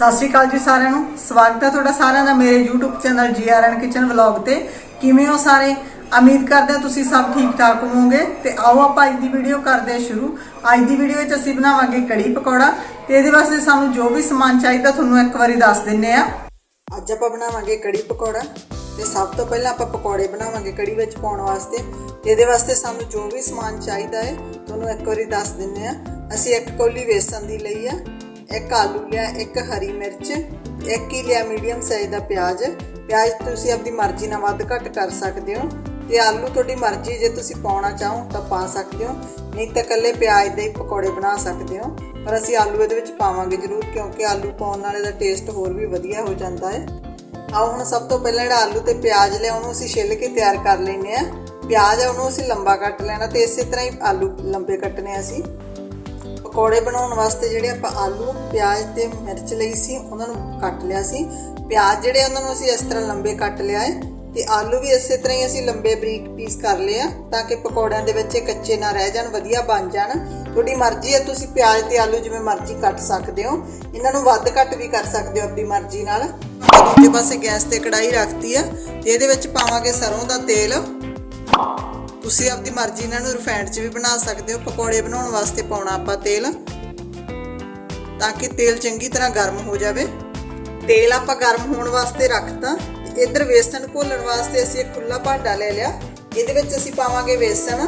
ਸਤਿ ਸ਼੍ਰੀ ਅਕਾਲ ਜੀ ਸਾਰਿਆਂ ਨੂੰ। ਸਵਾਗਤ ਹੈ ਤੁਹਾਡਾ ਸਾਰਿਆਂ ਦਾ ਮੇਰੇ YouTube channel GRN kitchen vlog ਤੇ। ਕਿਵੇਂ ਹੋ ਸਾਰੇ? ਉਮੀਦ ਕਰਦੇ ਹਾਂ ਤੁਸੀਂ ਸਭ ਠੀਕ ਠਾਕ ਹੋਵੋਗੇ। ਤੇ ਆਓ ਆਪਾਂ ਅੱਜ ਦੀ ਵੀਡੀਓ ਕਰਦੇ ਹਾਂ ਸ਼ੁਰੂ। ਅੱਜ ਦੀ ਵੀਡੀਓ ਵਿੱਚ ਅਸੀਂ ਬਣਾਵਾਂਗੇ ਕੜੀ ਪਕੌੜਾ। ਤੇ ਇਹਦੇ ਵਾਸਤੇ ਸਾਨੂੰ ਜੋ ਵੀ ਸਮਾਨ ਚਾਹੀਦਾ ਤੁਹਾਨੂੰ ਇੱਕ ਵਾਰੀ ਦੱਸ ਦਿੰਨੇ ਆ ਅੱਜ ਆਪਾਂ ਬਣਾਵਾਂਗੇ ਕੜੀ ਪਕੌੜਾ। ਤੇ ਸਭ ਤੋਂ ਪਹਿਲਾਂ ਆਪਾਂ ਪਕੌੜੇ ਬਣਾਵਾਂਗੇ ਕੜੀ ਵਿੱਚ ਪਾਉਣ ਵਾਸਤੇ। ਇਹਦੇ ਵਾਸਤੇ ਸਾਨੂੰ ਜੋ ਵੀ ਸਮਾਨ ਚਾਹੀਦਾ ਹੈ, ਤੁਹਾਨੂੰ ਇੱਕ ਵਾਰੀ ਦੱਸ ਦਿੰਨੇ ਆ ਅਸੀਂ ਇੱਕ ਕੌਲੀ ਵੇਸਣ ਦੀ ਲਈ ਆ ਇੱਕ ਆਲੂ ਲਿਆ, ਇੱਕ ਹਰੀ ਮਿਰਚ, ਇੱਕ ਹੀ ਲਿਆ ਮੀਡੀਅਮ ਸਾਈਜ਼ ਦਾ ਪਿਆਜ਼। ਪਿਆਜ਼ ਤੁਸੀਂ ਆਪਣੀ ਮਰਜ਼ੀ ਨਾਲ ਵੱਧ ਘੱਟ ਕਰ ਸਕਦੇ ਹੋ। ਤੇ ਆਲੂ ਤੁਹਾਡੀ ਮਰਜ਼ੀ, ਜੇ ਤੁਸੀਂ ਪਾਉਣਾ ਚਾਹੋ ਤਾਂ ਪਾ ਸਕਦੇ ਹੋ। ਨਹੀਂ ਤਾਂ ਇਕੱਲੇ ਪਿਆਜ਼ ਦੇ ਹੀ ਪਕੌੜੇ ਬਣਾ ਸਕਦੇ ਹੋ। ਪਰ ਅਸੀਂ ਆਲੂ ਇਹਦੇ ਵਿੱਚ ਪਾਵਾਂਗੇ ਜ਼ਰੂਰ, ਕਿਉਂਕਿ ਆਲੂ ਪਾਉਣ ਨਾਲ ਇਹਦਾ ਟੇਸਟ ਹੋਰ ਵੀ ਵਧੀਆ ਹੋ ਜਾਂਦਾ ਹੈ। ਆਓ ਹੁਣ ਸਭ ਤੋਂ ਪਹਿਲਾਂ ਜਿਹੜਾ ਆਲੂ ਤੇ ਪਿਆਜ਼ ਲਿਆ, ਉਹਨੂੰ ਅਸੀਂ ਛਿੱਲ ਕੇ ਤਿਆਰ ਕਰ ਲੈਨੇ ਆ ਪਿਆਜ਼ ਆ, ਉਹਨੂੰ ਅਸੀਂ ਲੰਬਾ ਕੱਟ ਲੈਣਾ ਤੇ ਇਸੇ ਤਰ੍ਹਾਂ ਹੀ ਆਲੂ ਲੰਬੇ ਕੱਟਨੇ ਆ ਅਸੀਂ। ਪਕੌੜੇ ਬਣਾਉਣ ਵਾਸਤੇ ਜਿਹੜੇ ਆਪਾਂ ਆਲੂ, ਪਿਆਜ਼ ਤੇ ਮਿਰਚ ਲਈ ਸੀ, ਉਹਨਾਂ ਨੂੰ ਕੱਟ ਲਿਆ ਸੀ। ਪਿਆਜ਼ ਜਿਹੜੇ ਉਹਨਾਂ ਨੂੰ ਅਸੀਂ ਇਸ ਤਰ੍ਹਾਂ ਲੰਬੇ ਕੱਟ ਲਿਆ ਹੈ ਤੇ ਆਲੂ ਵੀ ਇਸੇ ਤਰ੍ਹਾਂ ਹੀ ਅਸੀਂ ਲੰਬੇ ਬਰੀਕ ਪੀਸ ਕਰ ਲਏ ਆ ਤਾਂ ਕਿ ਪਕੌੜਿਆਂ ਦੇ ਵਿੱਚ ਇਹ ਕੱਚੇ ਨਾ ਰਹਿ ਜਾਣ, ਵਧੀਆ ਬਣ ਜਾਣ। ਤੁਹਾਡੀ ਮਰਜ਼ੀ ਹੈ, ਤੁਸੀਂ ਪਿਆਜ਼ ਤੇ ਆਲੂ ਜਿਵੇਂ ਮਰਜ਼ੀ ਕੱਟ ਸਕਦੇ ਹੋ। ਇਹਨਾਂ ਨੂੰ ਵੱਧ ਘੱਟ ਵੀ ਕਰ ਸਕਦੇ ਹੋ ਆਪਣੀ ਮਰਜ਼ੀ ਨਾਲ। ਦੂਜੇ ਪਾਸੇ ਗੈਸ ਤੇ ਕੜਾਈ ਰੱਖਤੀ ਆ ਤੇ ਇਹਦੇ ਵਿੱਚ ਪਾਵਾਂਗੇ ਸਰੋਂ ਦਾ ਤੇਲ। ਤੁਸੀਂ ਆਪਦੀ ਮਰਜ਼ੀ ਇਹਨਾਂ ਨੂੰ ਰਿਫਾਈਨਡ 'ਚ ਵੀ ਬਣਾ ਸਕਦੇ ਹੋ। ਪਕੌੜੇ ਬਣਾਉਣ ਵਾਸਤੇ ਪਾਉਣਾ ਆਪਾਂ ਤੇਲ। ਤਾਂ ਕਿ ਤੇਲ ਚੰਗੀ ਤਰ੍ਹਾਂ ਗਰਮ ਹੋ ਜਾਵੇ। ਤੇਲ ਆਪਾਂ ਗਰਮ ਹੋਣ ਵਾਸਤੇ ਰੱਖਤਾ। ਤੇ ਇੱਧਰ ਵੇਸਣ ਘੋਲਣ ਵਾਸਤੇ ਅਸੀਂ ਇੱਕ ਖੁੱਲਾ ਭਾਂਡਾ ਲੈ ਲਿਆ। ਇਹਦੇ ਵਿੱਚ ਅਸੀਂ ਪਾਵਾਂਗੇ ਵੇਸਣ।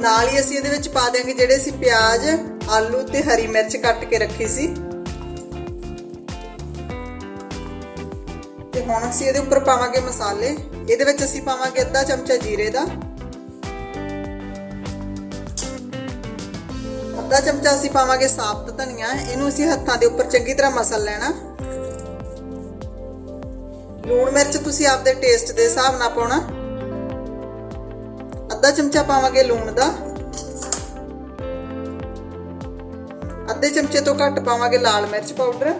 ਨਾਲ ਹੀ ਅਸੀਂ ਇਹਦੇ ਵਿੱਚ ਪਾ ਦਿਆਂਗੇ ਜਿਹੜੇ ਅਸੀਂ ਪਿਆਜ਼, ਆਲੂ ਤੇ ਹਰੀ ਮਿਰਚ ਕੱਟ ਕੇ ਰੱਖੀ ਸੀ। ਤੇ ਹੁਣ ਅਸੀਂ ਇਹਦੇ ਉੱਪਰ ਪਾਵਾਂਗੇ ਮਸਾਲੇ। ਇਹਦੇ ਵਿੱਚ ਅਸੀਂ ਪਾਵਾਂਗੇ ਅੱਧਾ ਚਮਚਾ ਜੀਰੇ ਦਾ। ਅੱਧਾ ਚਮਚਾ ਅਸੀਂ ਪਾਵਾਂਗੇ ਸਾਬਤ ਧਨੀਆ। ਇਹਨੂੰ ਅਸੀਂ ਹੱਥਾਂ ਦੇ ਉੱਪਰ ਚੰਗੀ ਤਰ੍ਹਾਂ ਮਸਲ ਲੈਣਾ। ਲੂਣ ਮਿਰਚ ਤੁਸੀਂ ਆਪਦੇ ਟੇਸਟ ਦੇ ਹਿਸਾਬ ਨਾਲ ਪਾਉਣਾ। ਅੱਧਾ ਚਮਚਾ ਪਾਵਾਂਗੇ ਲੂਣ ਦਾ। ਅੱਧੇ ਚਮਚੇ ਤੋਂ ਘੱਟ ਪਾਵਾਂਗੇ ਲਾਲ ਮਿਰਚ ਪਾਊਡਰ।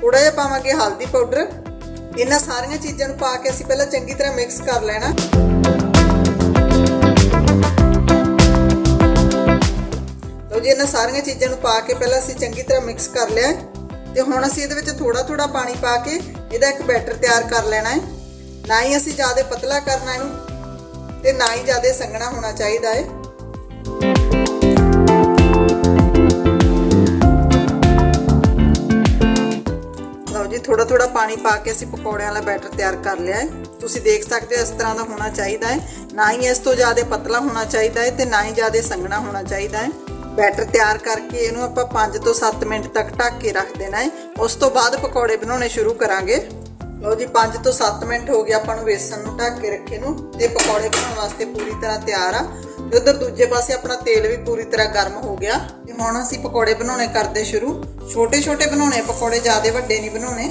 ਥੋੜਾ ਜਿਹਾ ਪਾਵਾਂਗੇ ਹਲਦੀ ਪਾਊਡਰ। ਇਹਨਾਂ ਸਾਰੀਆਂ ਚੀਜ਼ਾਂ ਨੂੰ ਪਾ ਕੇ ਅਸੀਂ ਪਹਿਲਾਂ ਚੰਗੀ ਤਰ੍ਹਾਂ ਮਿਕਸ ਕਰ ਲੈਣਾ। ਲਓ ਜੀ, ਇਹਨਾਂ ਸਾਰੀਆਂ ਚੀਜ਼ਾਂ ਨੂੰ ਪਾ ਕੇ ਪਹਿਲਾਂ ਅਸੀਂ ਚੰਗੀ ਤਰ੍ਹਾਂ ਮਿਕਸ ਕਰ ਲਿਆ ਤੇ ਹੁਣ ਅਸੀਂ ਇਹਦੇ ਵਿੱਚ ਥੋੜਾ ਥੋੜਾ ਪਾਣੀ ਪਾ ਕੇ ਇਹਦਾ ਇੱਕ ਬੈਟਰ ਤਿਆਰ ਕਰ ਲੈਣਾ ਹੈ। ਨਾ ਹੀ ਅਸੀਂ ਜ਼ਿਆਦਾ ਪਤਲਾ ਕਰਨਾ ਇਹਨੂੰ, ਤੇ ਨਾ ਹੀ ਜ਼ਿਆਦਾ ਸੰਘਣਾ ਹੋਣਾ ਚਾਹੀਦਾ ਹੈ। ਥੋੜਾ ਥੋੜਾ ਪਾਣੀ ਪਾ ਕੇ ਅਸੀਂ ਪਕੌੜਿਆਂ ਵਾਲਾ ਬੈਟਰ ਤਿਆਰ ਕਰ ਲਿਆ ਹੈ। ਤੁਸੀਂ ਦੇਖ ਸਕਦੇ ਹੋ ਇਸ ਤਰ੍ਹਾਂ ਦਾ ਹੋਣਾ ਚਾਹੀਦਾ ਹੈ। ਨਾ ਹੀ ਇਸ ਤੋਂ ਜ਼ਿਆਦਾ ਪਤਲਾ ਹੋਣਾ ਚਾਹੀਦਾ ਹੈ ਤੇ ਨਾ ਹੀ ਜ਼ਿਆਦਾ ਸੰਘਣਾ ਹੋਣਾ ਚਾਹੀਦਾ ਹੈ। ਬੈਟਰ ਤਿਆਰ ਕਰਕੇ ਇਹਨੂੰ ਆਪਾਂ 5 ਤੋਂ 7 ਮਿੰਟ ਤੱਕ ਢੱਕ ਕੇ ਰੱਖ ਦੇਣਾ ਹੈ। ਉਸ ਤੋਂ ਬਾਅਦ ਪਕੌੜੇ ਬਣਾਉਣੇ ਸ਼ੁਰੂ ਕਰਾਂਗੇ। ਲਓ ਜੀ 5 ਤੋਂ 7 ਮਿੰਟ ਹੋ ਗਏ ਆਪਾਂ ਨੂੰ ਵੇਸਣ ਨੂੰ ਢੱਕ ਕੇ ਰੱਖੇ ਨੂੰ ਤੇ ਪਕੌੜੇ ਬਣਾਉਣ ਵਾਸਤੇ ਪੂਰੀ ਤਰ੍ਹਾਂ ਤਿਆਰ ਆ। ਤੇ ਉਧਰ ਦੂਜੇ ਪਾਸੇ ਆਪਣਾ ਤੇਲ ਵੀ ਪੂਰੀ ਤਰ੍ਹਾਂ ਗਰਮ ਹੋ ਗਿਆ। ਤੇ ਹੁਣ ਅਸੀਂ ਪਕੌੜੇ ਬਣਾਉਣੇ ਕਰਦੇ ਸ਼ੁਰੂ। ਛੋਟੇ ਛੋਟੇ ਬਣਾਉਣੇ, ਪਕੌੜੇ ਜ਼ਿਆਦਾ ਵੱਡੇ ਨਹੀਂ ਬਣਾਉਣੇ।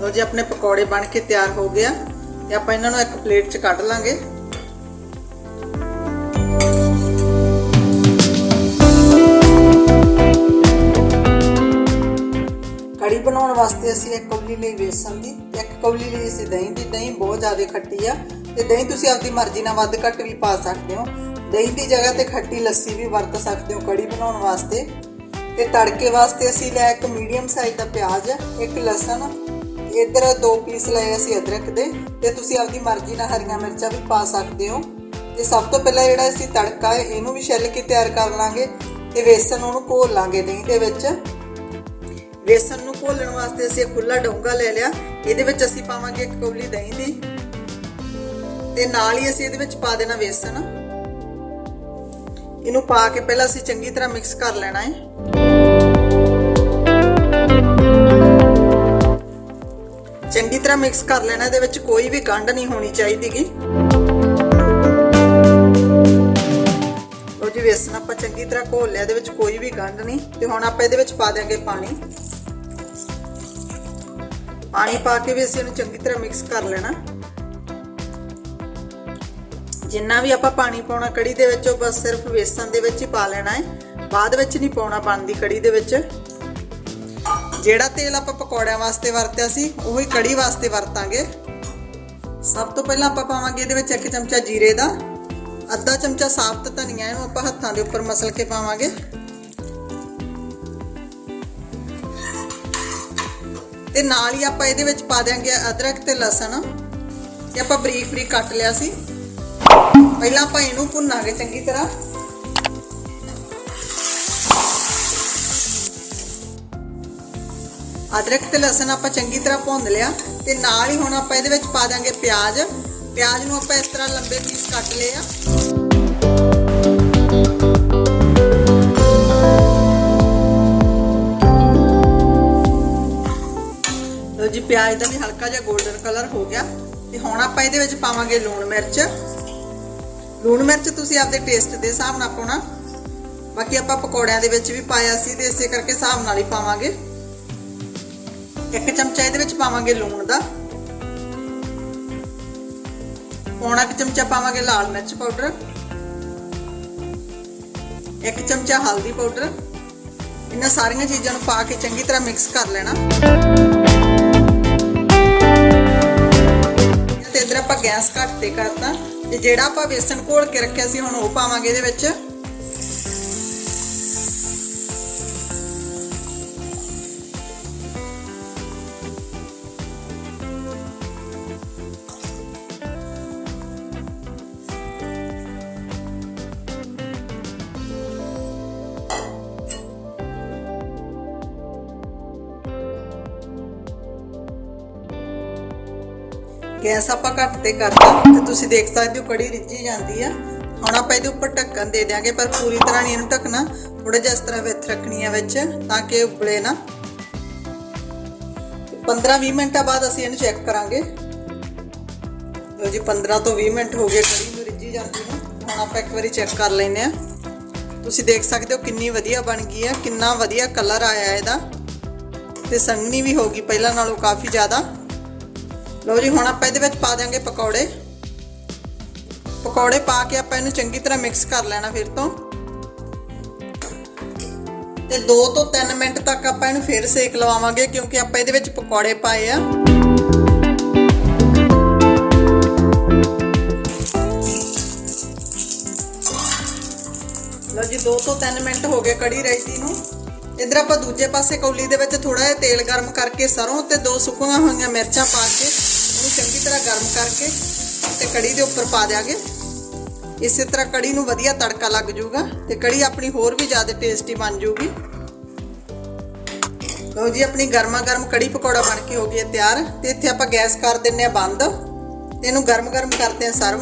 ਲਓ ਜੀ, ਆਪਣੇ ਪਕੌੜੇ ਬਣ ਕੇ ਤਿਆਰ ਹੋ ਗਿਆ ਤੇ ਆਪਾਂ ਇਹਨਾਂ ਨੂੰ ਇੱਕ ਪਲੇਟ 'ਚ ਕੱਢ ਲਾਂਗੇ। ਵਾਸਤੇ ਅਸੀਂ ਇੱਕ ਕੌਲੀ ਲਈ ਵੇਸਣ ਦੀ ਤੇ ਇੱਕ ਕੌਲੀ ਲਈ ਅਸੀਂ ਦਹੀਂ ਦੀ। ਦਹੀਂ ਬਹੁਤ ਜ਼ਿਆਦਾ ਖੱਟੀ ਆ ਤੇ ਦਹੀਂ ਤੁਸੀਂ ਆਪਦੀ ਮਰਜ਼ੀ ਨਾਲ ਵੱਧ ਘੱਟ ਵੀ ਪਾ ਸਕਦੇ ਹੋ। ਦਹੀਂ ਦੀ ਜਗ੍ਹਾ ਤੇ ਖੱਟੀ ਲੱਸੀ ਵੀ ਵਰਤ ਸਕਦੇ ਹੋ ਕੜੀ ਬਣਾਉਣ ਵਾਸਤੇ। ਤੇ ਤੜਕੇ ਵਾਸਤੇ ਅਸੀਂ ਲਿਆ ਇੱਕ ਮੀਡੀਅਮ ਸਾਈਜ਼ ਦਾ ਪਿਆਜ਼, ਇੱਕ ਲਸਣ। ਇੱਧਰ ਦੋ ਪੀਸ ਲਏ ਅਸੀਂ ਅਦਰਕ ਦੇ ਤੇ ਤੁਸੀਂ ਆਪਦੀ ਮਰਜ਼ੀ ਨਾਲ ਹਰੀਆਂ ਮਿਰਚਾਂ ਵੀ ਪਾ ਸਕਦੇ ਹੋ। ਤੇ ਸਭ ਤੋਂ ਪਹਿਲਾਂ ਜਿਹੜਾ ਅਸੀਂ ਤੜਕਾ ਹੈ, ਇਹਨੂੰ ਵੀ ਛਿੱਲ ਕੇ ਤਿਆਰ ਕਰ ਲਾਂਗੇ ਤੇ ਵੇਸਣ ਉਹਨੂੰ ਘੋਲ ਲਾਂਗੇ ਦਹੀਂ ਦੇ ਵਿੱਚ। ਵੇਸਣ ਨੂੰ ਘੋਲਣ ਵਾਸਤੇ ਅਸੀਂ ਇੱਕ ਖੁੱਲਾ ਡੋਂਗਾ ਲੈ ਲਿਆ। ਇਹਦੇ ਵਿੱਚ ਅਸੀਂ ਪਾਵਾਂਗੇ ਇੱਕ ਕੌਲੀ ਦਹੀਂ ਦੀ। ਤੇ ਨਾਲ ਹੀ ਅਸੀਂ ਇਹਦੇ ਵਿੱਚ ਪਾ ਦੇਣਾ ਵੇਸਣ। ਇਹਨੂੰ ਪਾ ਕੇ ਪਹਿਲਾਂ ਅਸੀਂ ਚੰਗੀ ਤਰ੍ਹਾਂ ਮਿਕਸ ਕਰ ਲੈਣਾ ਹੈ। ਚੰਗੀ ਤਰ੍ਹਾਂ ਮਿਕਸ ਕਰ ਲੈਣਾ, ਇਹਦੇ ਵਿੱਚ ਕੋਈ ਵੀ ਗੰਢ ਨਹੀਂ ਹੋਣੀ ਚਾਹੀਦੀਗੀ। ਲੋ ਜੀ, ਵੇਸਣ ਆਪਾਂ ਚੰਗੀ ਤਰ੍ਹਾਂ ਘੋਲ ਲਿਆ, ਇਹਦੇ ਵਿੱਚ ਕੋਈ ਵੀ ਗੰਢ ਨਹੀਂ। ਤੇ ਹੁਣ ਆਪਾਂ ਇਹਦੇ ਵਿੱਚ ਪਾ ਦਿਆਂਗੇ ਪਾਣੀ। ਪਾਣੀ ਪਾ ਕੇ ਵੀ ਅਸੀਂ ਇਹਨੂੰ ਚੰਗੀ ਤਰ੍ਹਾਂ ਮਿਕਸ ਕਰ ਲੈਣਾ। ਜਿੰਨਾ ਵੀ ਆਪਾਂ ਪਾਣੀ ਪਾਉਣਾ ਕੜੀ ਦੇ ਵਿੱਚ, ਉਹ ਬਸ ਸਿਰਫ ਵੇਸਣ ਦੇ ਵਿੱਚ ਹੀ ਪਾ ਲੈਣਾ ਹੈ। ਬਾਅਦ ਵਿੱਚ ਨਹੀਂ ਪਾਉਣਾ ਬਣਦੀ ਕੜੀ ਦੇ ਵਿੱਚ। ਜਿਹੜਾ ਤੇਲ ਆਪਾਂ ਪਕੌੜਿਆਂ ਵਾਸਤੇ ਵਰਤਿਆ ਸੀ, ਉਹੀ ਕੜੀ ਵਾਸਤੇ ਵਰਤਾਂਗੇ। ਸਭ ਤੋਂ ਪਹਿਲਾਂ ਆਪਾਂ ਪਾਵਾਂਗੇ ਇਹਦੇ ਵਿੱਚ ਇੱਕ ਚਮਚਾ ਜੀਰੇ ਦਾ। ਅੱਧਾ ਚਮਚਾ ਸਾਬਤ ਧਨੀਆ, ਇਹਨੂੰ ਆਪਾਂ ਹੱਥਾਂ ਦੇ ਉੱਪਰ ਮਸਲ ਕੇ ਪਾਵਾਂਗੇ। ਤੇ ਨਾਲ ਹੀ ਆਪਾਂ ਇਹਦੇ ਵਿੱਚ ਪਾ ਦਿਆਂਗੇ ਅਦਰਕ ਤੇ ਲਸਣ ਇਹ ਆਪਾਂ ਬਰੀਕ ਬਰੀਕ ਕੱਟ ਲਿਆ ਸੀ। ਪਹਿਲਾਂ ਆਪਾਂ ਇਹਨੂੰ ਭੁੰਨਾਂਗੇ ਚੰਗੀ ਤਰ੍ਹਾਂ। ਅਦਰਕ ਤੇ ਲਸਣ ਆਪਾਂ ਚੰਗੀ ਤਰ੍ਹਾਂ ਭੁੰਨ ਲਿਆ ਤੇ ਨਾਲ ਹੀ ਹੁਣ ਆਪਾਂ ਇਹਦੇ ਵਿੱਚ ਪਾ ਦਾਂਗੇ ਪਿਆਜ਼। ਪਿਆਜ਼ ਨੂੰ ਆਪਾਂ ਇਸ ਤਰ੍ਹਾਂ ਲੰਬੇ ਪੀਸ ਕੱਟ ਲਏ ਆ। ਪਿਆਜ਼ ਦਾ ਵੀ ਹਲਕਾ ਜਿਹਾ 골ਡਨ ਕਲਰ ਹੋ ਗਿਆ। ਤੇ ਹੁਣ ਆਪਾਂ ਇਹਦੇ ਵਿੱਚ ਪਾਵਾਂਗੇ ਲੂਣ ਮਿਰਚ। ਲੂਣ ਮਿਰਚ ਤੁਸੀਂ ਆਪਦੇ ਟੇਸਟ ਦੇ ਹਿਸਾਬ ਨਾਲ ਪਾਉਣਾ। ਬਾਕੀ ਆਪਾਂ ਪਕੌੜਿਆਂ ਦੇ ਵਿੱਚ ਵੀ ਪਾਇਆ ਸੀ ਤੇ ਇਸੇ ਕਰਕੇ ਹਿਸਾਬ ਨਾਲ ਹੀ ਪਾਵਾਂਗੇ। ਇੱਕ ਚਮਚਾ ਇਹਦੇ ਵਿੱਚ ਪਾਵਾਂਗੇ ਲੂਣ ਦਾ। ਪੌਣਾ ਕੁ ਚਮਚਾ ਪਾਵਾਂਗੇ ਲਾਲ ਮਿਰਚ ਪਾਊਡਰ। ਇੱਕ ਚਮਚਾ ਹਲਦੀ ਪਾਊਡਰ। ਇਹਨਾਂ ਸਾਰੀਆਂ ਚੀਜ਼ਾਂ ਨੂੰ ਪਾ ਕੇ ਚੰਗੀ ਤਰ੍ਹਾਂ ਮਿਕਸ ਕਰ ਲੈਣਾ। ਆਪਾਂ ਗੈਸ ਘੱਟ ਤੇ ਕਰਤਾ ਤੇ ਜਿਹੜਾ ਆਪਾਂ ਵੇਸਣ ਘੋਲ ਕੇ ਰੱਖਿਆ ਸੀ, ਹੁਣ ਉਹ ਪਾਵਾਂਗੇ ਇਹਦੇ ਵਿੱਚ। ਗੈਸ ਆਪਾਂ ਘੱਟ ਤੇ ਕਰਤਾ। ਤੇ ਤੁਸੀਂ ਦੇਖ ਸਕਦੇ ਹੋ ਕੜੀ ਰਿੱਝੀ ਜਾਂਦੀ ਆ। ਹੁਣ ਆਪਾਂ ਇਹਦੇ ਉੱਪਰ ਢੱਕਣ ਦੇ ਦਿਆਂਗੇ, ਪਰ ਪੂਰੀ ਤਰ੍ਹਾਂ ਨਹੀਂ ਇਹਨੂੰ ਢੱਕਣਾ। ਥੋੜਾ ਜਿਹਾ ਇਸ ਤਰ੍ਹਾਂ ਵਿੱਚ ਰੱਖਣੀ ਆ ਵਿੱਚ, ਤਾਂ ਕਿ ਉਬਲੇ ਨਾ। 15-20 ਮਿੰਟਾਂ ਬਾਅਦ ਅਸੀਂ ਇਹਨੂੰ ਚੈੱਕ ਕਰਾਂਗੇ। ਲੋ ਜੀ 15 ਤੋਂ 20 ਮਿੰਟ ਹੋ ਗਏ ਕੜੀ ਨੂੰ ਰਿੱਝੀ ਜਾਂਦੀ ਨੂੰ। ਹੁਣ ਆਪਾਂ ਇੱਕ ਵਾਰੀ ਚੈੱਕ ਕਰ ਲੈਨੇ ਆ। ਤੁਸੀਂ ਦੇਖ ਸਕਦੇ ਹੋ ਕਿੰਨੀ ਵਧੀਆ ਬਣ ਗਈ ਆ, ਕਿੰਨਾ ਵਧੀਆ ਕਲਰ ਆਇਆ ਇਹਦਾ। ਤੇ ਸੰਘਣੀ ਵੀ ਹੋ ਗਈ, ਪਹਿਲਾਂ ਨਾਲੋਂ ਕਾਫੀ ਜ਼ਿਆਦਾ। ਲਓ ਜੀ, ਹੁਣ ਆਪਾਂ ਇਹਦੇ ਵਿੱਚ ਪਾ ਦਾਂਗੇ ਪਕੌੜੇ। ਪਕੌੜੇ ਪਾ ਕੇ ਆਪਾਂ ਇਹਨੂੰ ਚੰਗੀ ਤਰ੍ਹਾਂ ਮਿਕਸ ਕਰ ਲੈਣਾ ਫਿਰ ਤੋਂ। ਤੇ 2 ਤੋਂ 3 ਮਿੰਟ ਤੱਕ ਆਪਾਂ ਇਹਨੂੰ ਫਿਰ ਸੇਕ ਲਵਾਵਾਂਗੇ, ਕਿਉਂਕਿ ਆਪਾਂ ਇਹਦੇ ਵਿੱਚ ਪਕੌੜੇ ਪਾਏ ਆ। ਲਓ ਜੀ 2 ਤੋਂ 3 ਮਿੰਟ ਹੋ ਗਏ ਕੜੀ ਰਾਈਤੀ ਨੂੰ। ਇਧਰ ਆਪਾਂ ਦੂਜੇ ਪਾਸੇ ਕੌਲੀ ਦੇ ਵਿੱਚ ਥੋੜਾ ਜਿਹਾ ਤੇਲ ਗਰਮ ਕਰਕੇ ਸਰੋਂ ਤੇ ਦੋ ਸੁੱਕੀਆਂ ਹੋਈਆਂ ਮਿਰਚਾਂ ਪਾ ਕੇ ਤਰ੍ਹਾਂ ਗਰਮ ਕਰਕੇ ਤੇ ਕੜੀ ਦੇ ਉੱਪਰ ਪਾ ਦਿਆਂਗੇ। ਇਸੇ ਤਰ੍ਹਾਂ ਕੜੀ ਨੂੰ ਵਧੀਆ ਤੜਕਾ ਲੱਗ ਜਾਊਗਾ ਤੇ ਕੜੀ ਆਪਣੀ ਹੋਰ ਵੀ ਜ਼ਿਆਦਾ ਟੇਸਟੀ ਬਣ ਜਾਊਗੀ। ਲਓ ਜੀ, ਆਪਣੀ ਗਰਮਾ ਗਰਮ ਕੜੀ ਪਕੌੜਾ ਬਣ ਕੇ ਹੋ ਗਈ ਹੈ ਤਿਆਰ। ਤੇ ਇੱਥੇ ਆਪਾਂ ਗੈਸ ਕਰ ਦਿੰਨੇ ਆ ਬੰਦ। ਤੇ ਇਹਨੂੰ ਗਰਮ ਗਰਮ ਕਰਦੇ ਆ ਸਰਵ।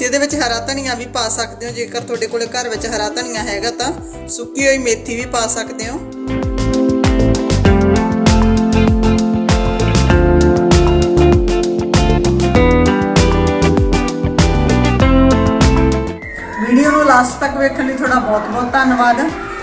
ਤੁਸੀਂ ਇਹਦੇ ਵਿੱਚ ਹਰਾ ਧਨੀਆ ਵੀ ਪਾ ਸਕਦੇ ਹੋ। ਜੇਕਰ ਤੁਹਾਡੇ ਕੋਲੇ ਘਰ ਵਿੱਚ ਹਰਾ ਧਨੀਆ ਹੈਗਾ ਤਾਂ ਸੁੱਕੀ ਹੋਈ ਮੇਥੀ ਵੀ ਪਾ ਸਕਦੇ ਹੋ। ਵੀਡੀਓ ਨੂੰ ਲਾਸਟ ਤੱਕ ਵੇਖਣ ਲਈ ਤੁਹਾਡਾ ਬਹੁਤ-ਬਹੁਤ ਧੰਨਵਾਦ।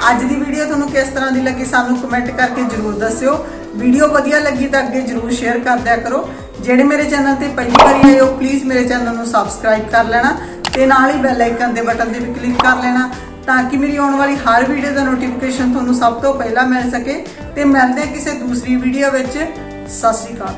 ਅੱਜ ਦੀ ਵੀਡੀਓ ਤੁਹਾਨੂੰ ਕਿਸ ਤਰ੍ਹਾਂ ਦੀ ਲੱਗੀ ਸਾਨੂੰ ਕਮੈਂਟ ਕਰਕੇ ਜਰੂਰ ਦੱਸਿਓ। ਵੀਡੀਓ ਵਧੀਆ ਲੱਗੀ ਤਾਂ ਅੱਗੇ ਜਰੂਰ ਸ਼ੇਅਰ ਕਰਦਿਆ ਕਰੋ। ਜਿਹੜੇ ਮੇਰੇ ਚੈਨਲ ਤੇ ਪਹਿਲੀ ਵਾਰੀ ਆਏ ਹੋ ਪਲੀਜ਼ ਮੇਰੇ ਚੈਨਲ ਨੂੰ ਸਬਸਕ੍ਰਾਈਬ ਕਰ ਲੈਣਾ ਤੇ ਨਾਲ ਹੀ ਬੈਲ ਆਈਕਨ ਦੇ ਬਟਨ ਤੇ ਵੀ ਕਲਿੱਕ ਕਰ ਲੈਣਾ ਤਾਂ ਕਿ ਮੇਰੀ ਆਉਣ ਵਾਲੀ ਹਰ ਵੀਡੀਓ ਦਾ ਨੋਟੀਫਿਕੇਸ਼ਨ ਤੁਹਾਨੂੰ ਸਭ ਤੋਂ ਪਹਿਲਾਂ ਮਿਲ ਸਕੇ ਤੇ ਮਿਲਦੇ ਕਿਸੇ ਦੂਸਰੀ ਵੀਡੀਓ ਵਿੱਚ। ਸਤਿ ਸ਼੍ਰੀ ਅਕਾਲ।